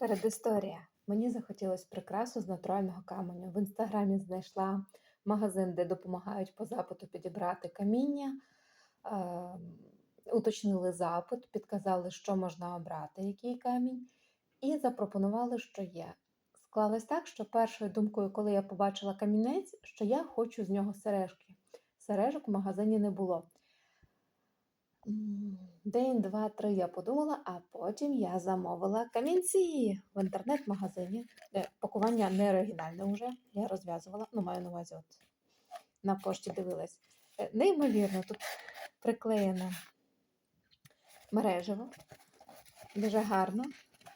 Передісторія. Мені захотілося прикрасу з натурального каменю. В інстаграмі знайшла магазин, де допомагають по запиту підібрати каміння. Ем, Уточнили запит, підказали, що можна обрати, який камінь, і запропонували, що є. Склалось так, що першою думкою, коли я побачила камінець, що я хочу з нього сережки. Сережок в магазині не було. День, два, три я подумала, а потім я замовила камінці в інтернет-магазині. Е, Пакування не оригінальне вже. Я розв'язувала, ну маю на увазі, от на пошті дивилась. Е, Неймовірно, тут приклеєне мережево, дуже гарно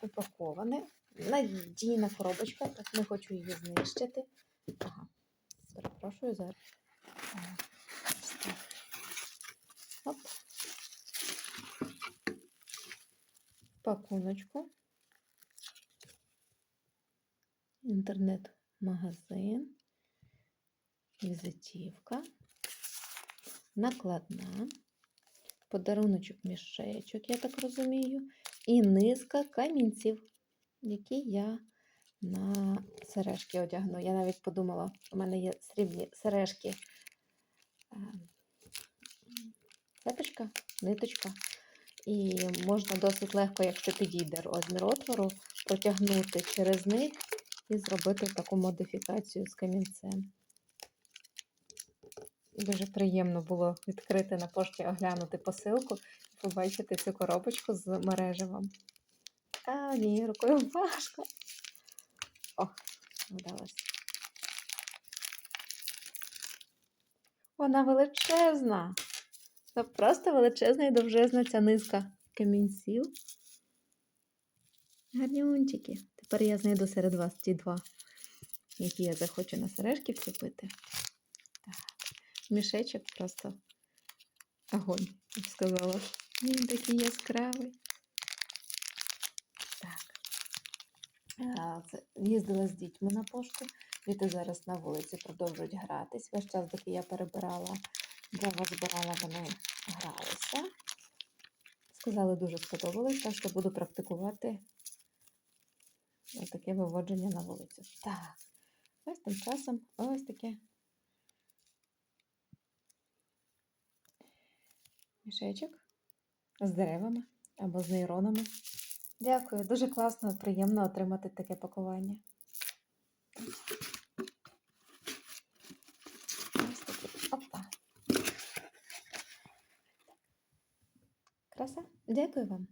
упаковане. Надійна коробочка, так не хочу її знищити. Ага, перепрошую зараз. Оп. Пакуночку. Інтернет-магазин. Візитівка. Накладна. Подаруночок мішечок, я так розумію. І низка камінців, які я на сережки одягну. Я навіть подумала, у мене є срібні сережки. Цепочка, ниточка. І можна досить легко, якщо підійде розмір отвору, протягнути через них і зробити таку модифікацію з камінцем. Дуже приємно було відкрити на пошті, оглянути посилку і побачити цю коробочку з мережевом. А, ні, рукою важко. О, вдалося. Вона величезна. Це просто величезна і довжезна ця низка камінців. Гарнюнчики. Тепер я знайду серед вас ті два, які я захочу на сережки вцепити. Так. Мішечок просто огонь, я б сказала. Він такий яскравий. Так. Їздила з дітьми на пошту. Діти зараз на вулиці продовжують гратись. Весь час, доки я перебирала, дрова збирала, вони гралися. Сказали, дуже сподобалось, так що буду практикувати таке виводження на вулицю. Так, ось тим часом ось таке мішечок з деревами або з нейронами. Дякую, дуже класно, приємно отримати таке пакування. Ось таке. Опа. Краса. Дякую вам.